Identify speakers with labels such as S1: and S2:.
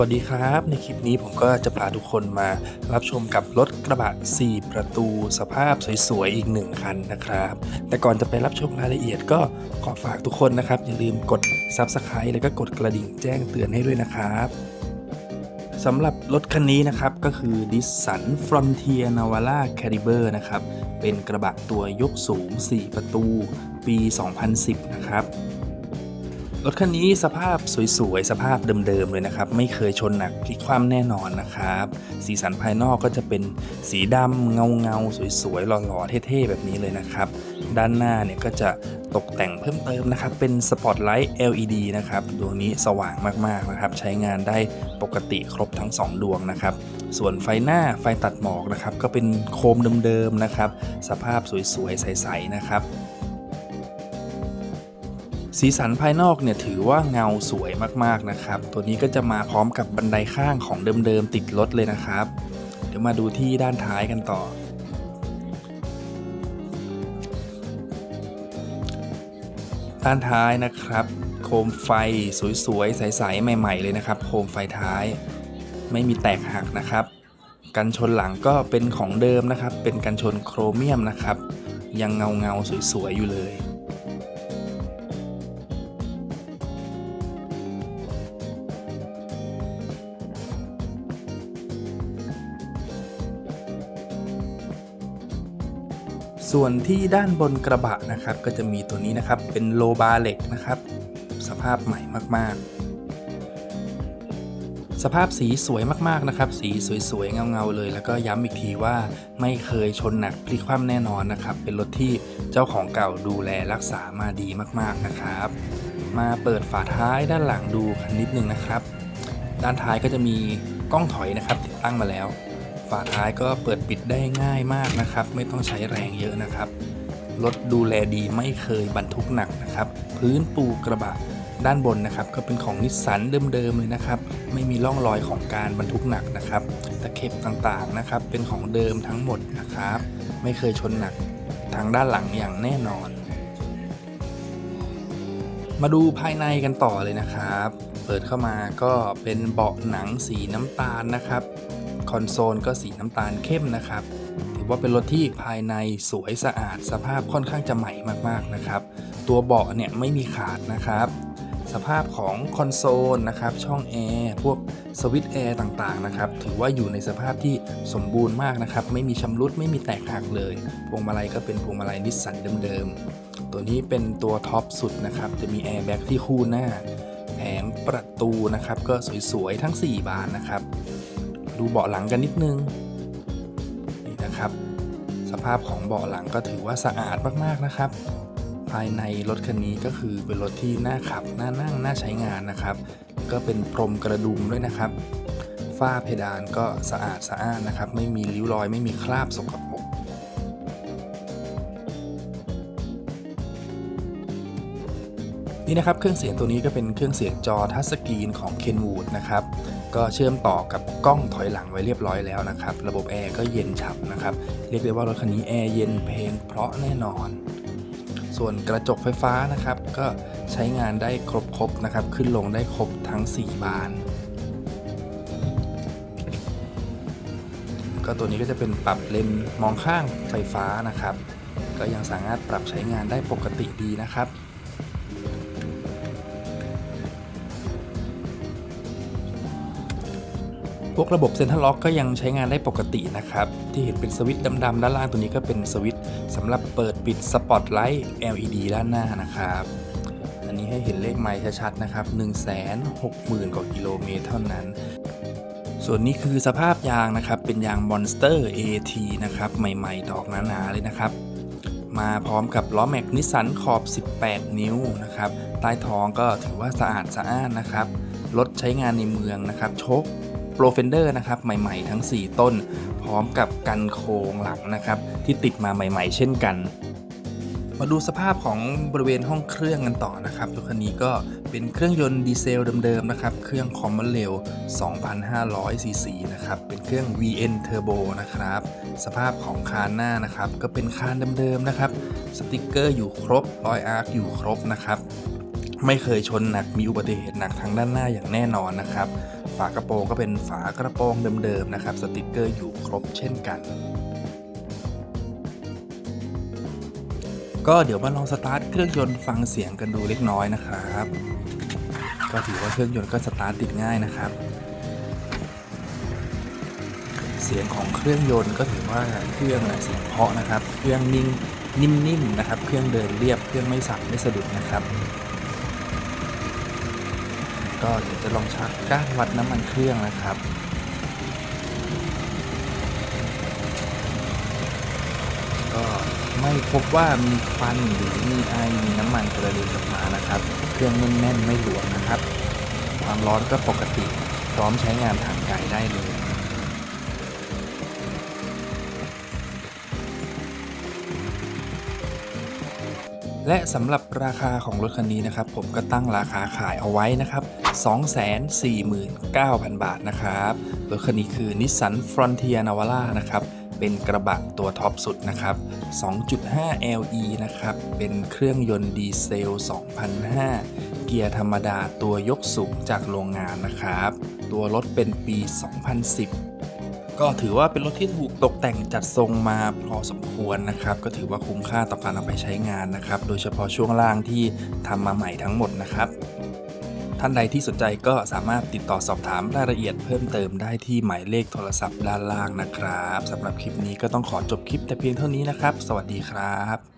S1: วัสดีครับ ในคลิปนี้ผมก็จะพาทุกคนมารับชมกับรถกระบะ 4 ประตูสภาพสวยๆ อีก 1 คันนะครับ แต่ก่อนจะไปรับชมรายละเอียดก็ขอฝากทุกคนนะครับ อย่าลืมกด Subscribe แล้วก็กดกระดิ่งแจ้งเตือนให้ด้วยนะครับสำหรับรถคันนี้นะครับ ก็คือ Nissan Frontier Navara Caliber นะครับ เป็นกระบะตัวยกสูง 4 ประตู ปี 2010 นะครับ รถคันนี้สภาพสวยๆ สภาพเดิมๆเลยนะครับ ไม่เคยชนหนักพลิกคว่ำแน่นอนนะครับ สีสันภายนอกก็จะเป็นสีดำเงาๆ สวยๆ หล่อๆ เท่ๆ แบบนี้เลยนะครับ ด้านหน้าเนี่ยก็จะตกแต่งเพิ่มเติมนะครับ เป็นสปอตไลท์ LED นะครับ ดวงนี้สว่างมากๆนะครับ ใช้งานได้ปกติครบทั้ง 2 ดวงนะครับ ส่วนไฟหน้าไฟตัดหมอกนะครับ ก็เป็นโคมเดิมๆ นะครับ สภาพสวยๆ ใสๆ นะครับ สีสันภายนอกเนี่ยถือว่าเงาสวยมากๆนะครับ ตัวนี้ก็จะมาพร้อมกับบันไดข้างของเดิมๆติดรถเลยนะครับ เดี๋ยวมาดูที่ด้านท้ายกันต่อ ด้านท้ายนะครับ โคมไฟสวยๆใสๆใหม่ ๆ เลยนะครับ โคมไฟท้ายไม่มีแตกหักนะครับ กันชนหลังก็เป็นของเดิมนะครับ เป็นกันชนโครเมียมนะครับ ยังเงาเงาๆสวยๆอยู่เลย ส่วนที่ด้านบนกระบะนะครับ ก็จะมีตัวนี้นะครับเป็นโลบาเหล็กนะครับ สภาพใหม่มากๆ สภาพสีสวยมากๆนะครับ สีสวยๆเงาๆเลย แล้วก็ย้ำอีกทีว่าไม่เคยชนหนักพลิกคว่ำแน่นอนนะครับ เป็นรถที่เจ้าของเก่าดูแลรักษามาดีมากๆนะครับ มาเปิดฝาท้ายด้านหลังดูกันนิดนึงนะครับ ด้านท้ายก็จะมีกล้องถอยนะครับติดตั้งมาแล้ว ฝาท้ายก็เปิดปิดได้ง่ายมากนะครับ ไม่ต้องใช้แรงเยอะนะครับ รถดูแลดีไม่เคยบรรทุกหนักนะครับ พื้นปูกระบะด้านบนนะครับ ก็เป็นของนิสสันเดิมๆเลยนะครับ ไม่มีร่องรอยของการบรรทุกหนักนะครับ ตะเข็บต่างๆนะครับ เป็นของเดิมทั้งหมดนะครับ ไม่เคยชนหนักทางด้านหลังอย่างแน่นอน มาดูภายในกันต่อเลยนะครับ เปิดเข้ามาก็เป็นเบาะหนังสีน้ำตาลนะครับ คอนโซลก็สีน้ำตาลเข้มนะครับ ถือว่าเป็นรถที่ภายในสวยสะอาด สภาพค่อนข้างจะใหม่มากๆนะครับ ตัวเบาะเนี่ยไม่มีขาดนะครับ สภาพของคอนโซลนะครับ ช่องแอร์พวกสวิตช์แอร์ต่างๆนะครับ ถือว่าอยู่ในสภาพที่สมบูรณ์มากนะครับ ไม่มีชำรุดไม่มีแตกหักเลย พวงมาลัยก็เป็นพวงมาลัยนิสสันเดิมๆ ตัวนี้เป็นตัวท็อปสุดนะครับ จะมีแอร์แบ็กที่คู่หน้า แผงประตูนะครับ ก็สวยๆ ทั้ง 4 บานนะครับ ดูเบาะหลังกันนิดนึงนี่นะครับ สภาพของเบาะหลังก็ถือว่าสะอาดมากๆนะครับ ภายในรถคันนี้ก็คือเป็นรถที่น่าขับน่านั่งน่าใช้งานนะครับ ก็เป็นพรมกระดุมด้วยนะครับฝ้าเพดานก็สะอาดสะอ้านนะครับ ไม่มีริ้วรอยไม่มีคราบสกปรก นี่นะครับเครื่องเสียงตัวนี้ก็เป็นเครื่องเสียงจอทัชสกรีนของ Kenwood นะครับก็เชื่อมต่อกับกล้องถอยหลังไว้เรียบร้อยแล้วนะครับ ระบบแอร์ก็เย็นฉ่ำนะครับ เรียกได้ว่ารถคันนี้แอร์เย็นเพลงเพราะแน่นอน ส่วนกระจกไฟฟ้านะครับ ก็ใช้งานได้ครบๆนะครับ ขึ้นลงได้ครบทั้ง 4 บาน ก็ตัวนี้ก็จะเป็นปรับเลนส์มองข้างไฟฟ้านะครับ ก็ยังสามารถปรับใช้งานได้ปกติดีนะครับ พวกระบบเซ็นทรัลล็อกก็ยังใช้งานได้ปกตินะครับ ที่เห็นเป็นสวิตช์ดำๆด้านล่างตัวนี้ก็เป็นสวิตช์สำหรับเปิดปิดสปอตไลท์ LED ด้านหน้านะครับ อันนี้ให้เห็นเลขไมล์ชัดๆนะครับ 160,000 กว่ากิโลเมตรเท่านั้น ส่วนนี้คือสภาพยางนะครับ เป็นยาง Monster AT นะครับ ใหม่ๆ ดอกหนาๆเลยนะครับ มาพร้อมกับล้อแม็กนิสสันขอบ 18 นิ้วนะครับใต้ท้องก็ถือว่าสะอาดสะอ้านนะครับรถใช้งานในเมืองนะครับโชค โปรเฟนเดอร์นะครับใหม่ๆทั้ง 4 ต้น พร้อมกับกันโครงหลังนะครับที่ติดมาใหม่ ๆ เช่นกัน มาดูสภาพของบริเวณห้องเครื่องกันต่อนะครับรถคันนี้ก็เป็นเครื่องยนต์ดีเซลเดิมๆนะครับเครื่องคอมมอนเรล2,500ซีซีนะครับเป็นเครื่อง VN Turbo นะครับสภาพของคานหน้านะครับก็เป็นคานเดิมๆนะครับสติกเกอร์อยู่ครบรอยอาร์คอยู่ครบนะครับ ไม่เคยชนหนักมีอุบัติเหตุหนักทางด้านหน้าอย่างแน่นอนนะครับ ฝากระโปรงก็เป็นฝากระโปรงเดิมๆนะครับ สติกเกอร์อยู่ครบเช่นกันก็เดี๋ยวมาลองสตาร์ทเครื่องยนต์ฟังเสียงกันดูเล็กน้อยนะครับ ก็ถือว่าเครื่องยนต์ก็สตาร์ทติดง่ายนะครับ เสียงของเครื่องยนต์ก็ถือว่าเครื่องเสียงเพาะนะครับ เครื่องนิ่งนิ่มๆนะครับ เครื่องเดินเรียบ เครื่องไม่สั่นไม่สะดุดนะครับ ก็เดี๋ยวจะลองชักก้านวัดน้ำมันเครื่องนะครับก็ไม่พบว่ามีควันหรือมีไอมีน้ำมันกระเด็นออกมานะครับ เครื่องแน่นไม่หลวมนะครับ ความร้อนก็ปกติพร้อมใช้งานทางไกลได้เลย และสำหรับราคาของรถคันนี้นะครับ ผมก็ตั้งราคาขายเอาไว้นะครับ 249,000 บาทนะครับ รถคันนี้คือ Nissan Frontier Navara นะครับ เป็นกระบะตัวท็อปสุดนะครับ 2.5 LE นะครับ เป็นเครื่องยนต์ดีเซล 2005 เกียร์ธรรมดาตัวยกสูงจากโรงงานนะครับ ตัวรถเป็นปี 2010 ก็ถือว่าเป็นรถที่ถูกตกแต่งจัดทรงมาพอสมควรนะครับ ก็ถือว่าคุ้มค่าต่อการนำไปใช้งานนะครับ โดยเฉพาะช่วงล่างที่ทำมาใหม่ทั้งหมดนะครับ ท่านใดที่สนใจก็สามารถติดต่อสอบถามรายละเอียดเพิ่มเติมได้ที่หมายเลขโทรศัพท์ด้านล่างนะครับสำหรับคลิปนี้ก็ต้องขอจบคลิปแต่เพียงเท่านี้นะครับ สวัสดีครับ